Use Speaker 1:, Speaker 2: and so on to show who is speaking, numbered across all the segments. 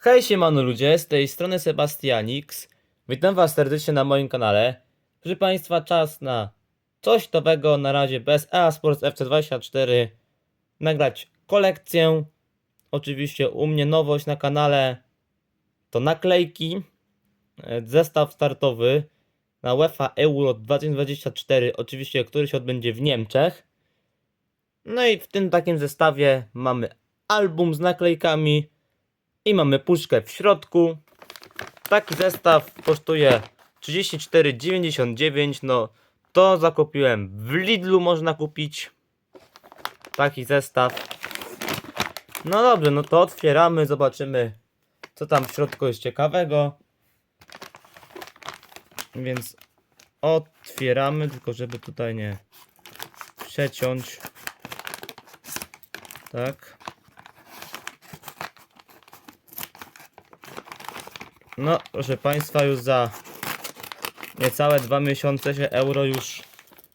Speaker 1: Hej siemano ludzie, z tej strony Sebastianix. Witam was serdecznie na moim kanale. Proszę państwa, czas na coś nowego, na razie bez EA Sports FC24. Nagrać kolekcję. Oczywiście u mnie nowość na kanale to naklejki. e, Zestaw startowy na UEFA Euro 2024, oczywiście który się odbędzie w Niemczech. No i w tym takim zestawie mamy album z naklejkami i mamy puszkę w środku. Taki zestaw kosztuje 34,99. No to zakupiłem w Lidlu można kupić taki zestaw. No dobrze, no to otwieramy, zobaczymy co tam w środku jest ciekawego. Więc otwieramy, tylko żeby tutaj nie przeciąć. Tak. No, proszę Państwa, już za niecałe dwa miesiące się euro już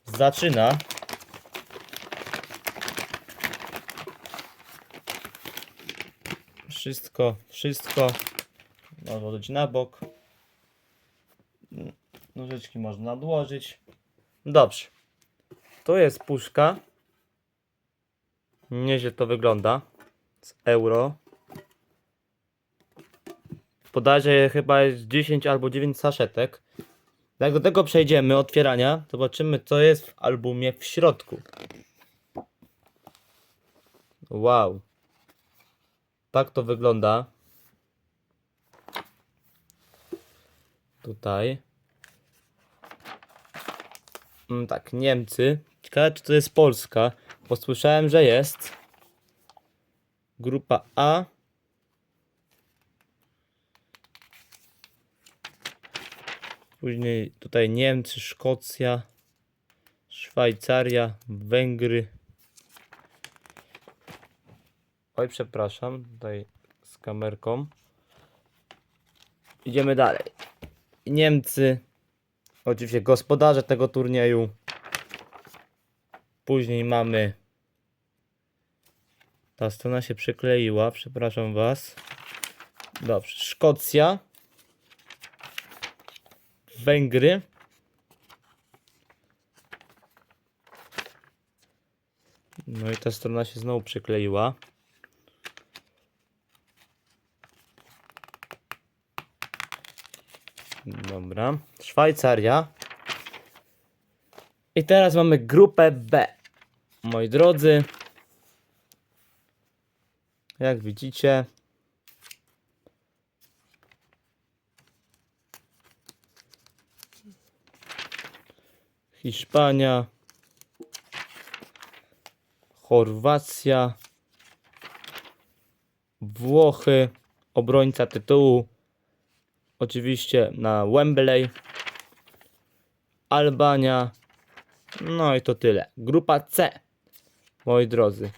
Speaker 1: zaczyna. Wszystko, wszystko można odłożyć na bok. Nożyczki można odłożyć. Dobrze. Tu jest puszka. Nieźle to wygląda. Z euro. Podajże chyba jest 10 albo 9 saszetek. Jak do tego przejdziemy, otwierania, zobaczymy co jest w albumie w środku. Wow. Tak to wygląda. Tutaj. Mm, tak, Niemcy. Ciekawe czy to jest Polska, bo słyszałem, że jest. Grupa A. Później tutaj Niemcy, Szkocja, Szwajcaria, Węgry. Oj, przepraszam, tutaj z kamerką. Idziemy dalej. Niemcy, oczywiście gospodarze tego turnieju. Później mamy. Ta strona się przykleiła, przepraszam Was. Dobrze, Szkocja. Węgry. No i ta strona się znowu przykleiła. Dobra. Szwajcaria. I teraz mamy grupę B. Moi drodzy. Jak widzicie, Hiszpania, Chorwacja, Włochy, obrońca tytułu, oczywiście na Wembley, Albania, no i to tyle. Grupa C, moi drodzy.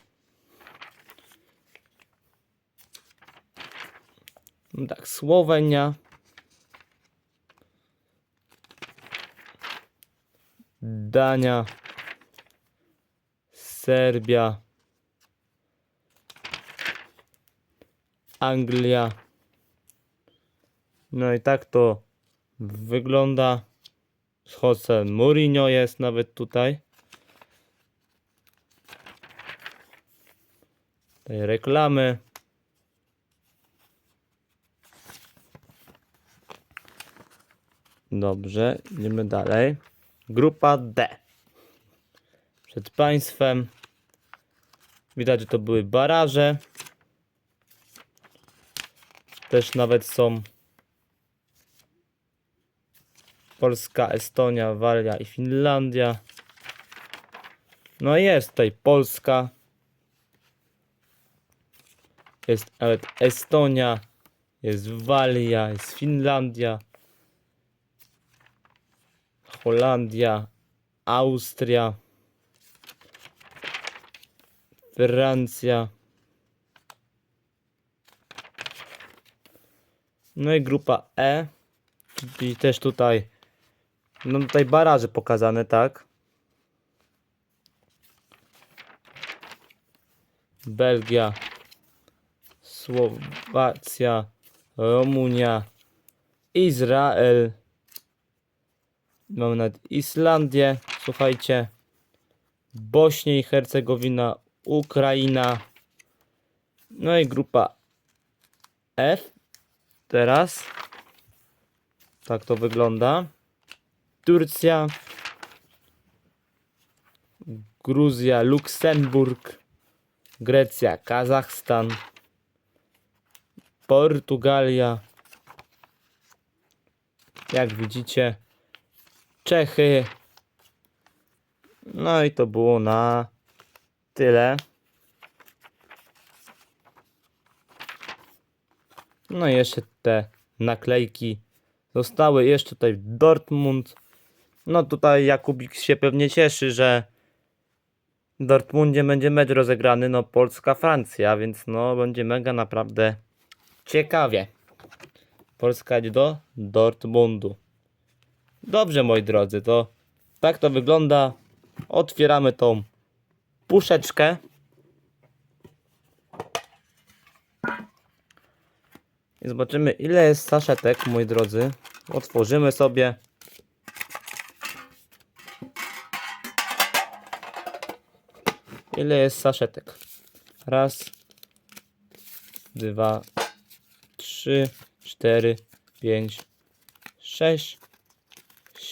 Speaker 1: Tak, Słowenia, Dania, Serbia, Anglia. No i tak to wygląda. Jose Mourinho jest nawet tutaj. Tutaj reklamy. Dobrze, idziemy dalej. Grupa D. Przed Państwem. Widać, że to były baraże. Też nawet są Polska, Estonia, Walia i Finlandia. No i jest tutaj Polska. Jest nawet Estonia. Jest Walia, jest Finlandia. Holandia, Austria, Francja. No i grupa E, czyli też tutaj, no tutaj baraże pokazane, tak? Belgia, Słowacja, Rumunia, Izrael. Mamy nawet Islandię, słuchajcie. Bośnia i Hercegowina, Ukraina. No i grupa F. Teraz. Tak to wygląda. Turcja. Gruzja, Luksemburg. Grecja, Kazachstan. Portugalia. Jak widzicie, Czechy. No i to było na tyle. No i jeszcze te naklejki zostały. Jeszcze tutaj Dortmund. No tutaj Jakubik się pewnie cieszy, że w Dortmundzie będzie mecz rozegrany, no Polska-Francja, więc no będzie mega naprawdę ciekawie. Polska idzie do Dortmundu. Dobrze moi drodzy, to tak to wygląda. Otwieramy tą puszeczkę. I zobaczymy ile jest saszetek, moi drodzy. Otworzymy sobie. Ile jest saszetek? Raz, dwa, trzy, cztery, pięć, sześć,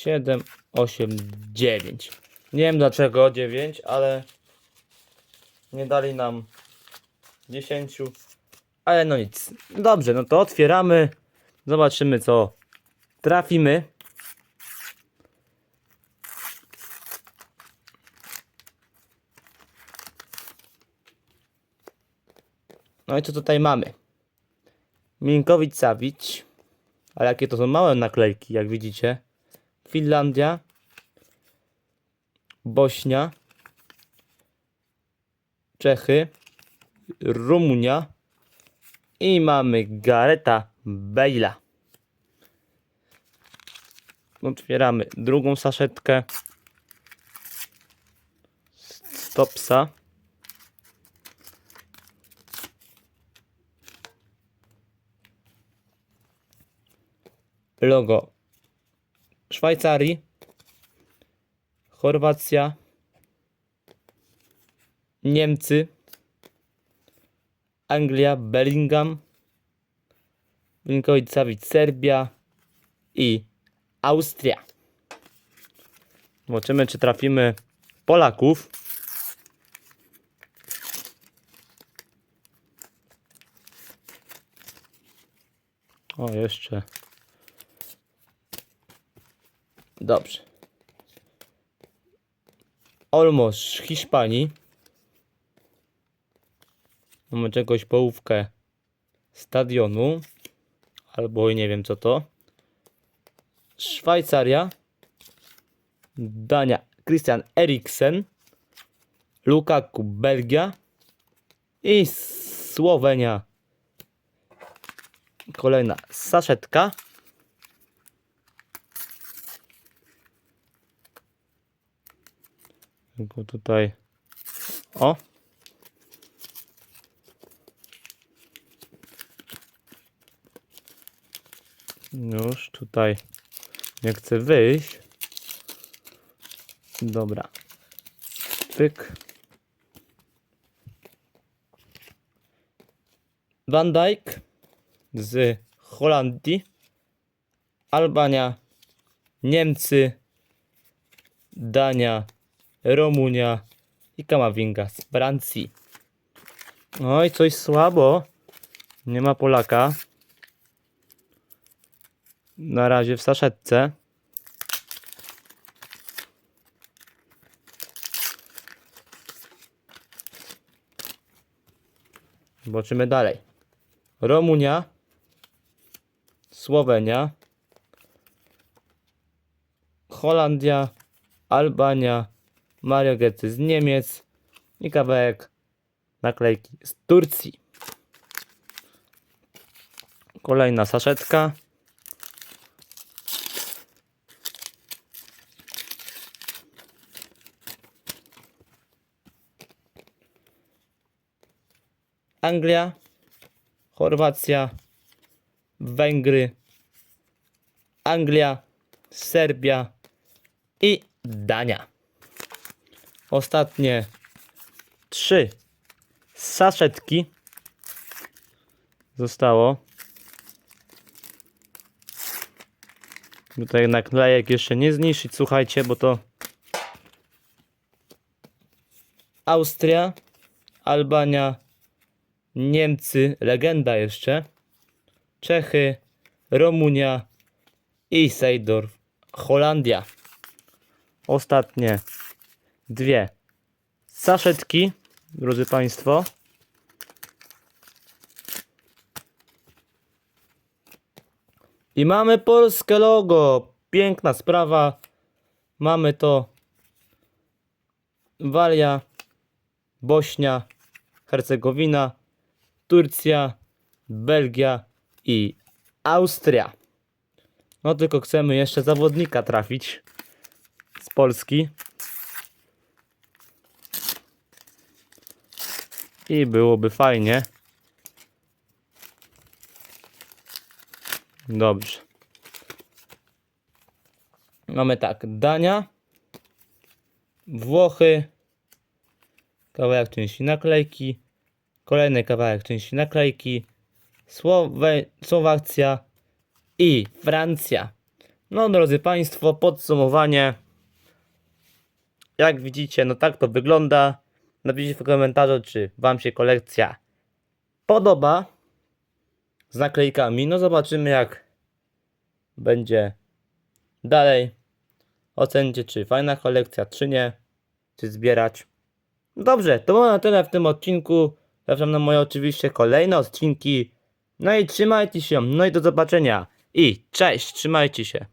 Speaker 1: siedem, osiem, dziewięć. Nie wiem dlaczego dziewięć, ale nie dali nam dziesięciu. Ale no nic. Dobrze, no to otwieramy. Zobaczymy co trafimy. No i co tutaj mamy? Minkowicz Savic. Ale jakie to są małe naklejki, jak widzicie. Finlandia. Bośnia. Czechy. Rumunia. I mamy Gareta Bale'a. Otwieramy drugą saszetkę. Stopsa. Logo Szwajcarii. Chorwacja. Niemcy. Anglia, Bellingham, Milinkovic Savic, Serbia i Austria. Zobaczymy, czy trafimy Polaków. O, jeszcze. Dobrze. Olmos z Hiszpanii. Mamy czegoś połówkę stadionu. Albo nie wiem co to. Szwajcaria. Dania Christian Eriksen. Lukaku Belgia. I Słowenia. Kolejna saszetka. Tylko tutaj. O! Już tutaj nie chcę wyjść. Dobra. Pyk. Van Dijk z Holandii. Albania. Niemcy. Dania. Rumunia. I Kamavinga z Francji. Oj, coś słabo. Nie ma Polaka. Na razie w saszetce. Zobaczymy dalej. Rumunia, Słowenia, Holandia, Albania, Mario Götze z Niemiec i kawałek naklejki z Turcji. Kolejna saszetka. Anglia, Chorwacja, Węgry, Anglia, Serbia i Dania. Ostatnie trzy saszetki zostało. Tutaj naklejek jeszcze nie zniszczyć, słuchajcie, bo to Austria, Albania, Niemcy, legenda jeszcze, Czechy, Rumunia i Sejdorf, Holandia. Ostatnie dwie saszetki, drodzy Państwo. I mamy polskie logo. Piękna sprawa. Mamy to Walia, Bośnia, Hercegowina, Turcja, Belgia i Austria. No tylko chcemy jeszcze zawodnika trafić z Polski. I byłoby fajnie. Dobrze. Mamy tak, Dania, Włochy, kawałek części naklejki, kolejny kawałek części naklejki, Słowe- Słowacja i Francja. No drodzy Państwo, podsumowanie. Jak widzicie, no tak to wygląda. Napiszcie w komentarzu, czy Wam się kolekcja podoba z naklejkami. No zobaczymy jak będzie dalej. Ocencie, czy fajna kolekcja, czy nie. Czy zbierać. Dobrze, to było na tyle w tym odcinku. Zapraszam na moje oczywiście kolejne odcinki. No i trzymajcie się. No i do zobaczenia. I cześć, trzymajcie się.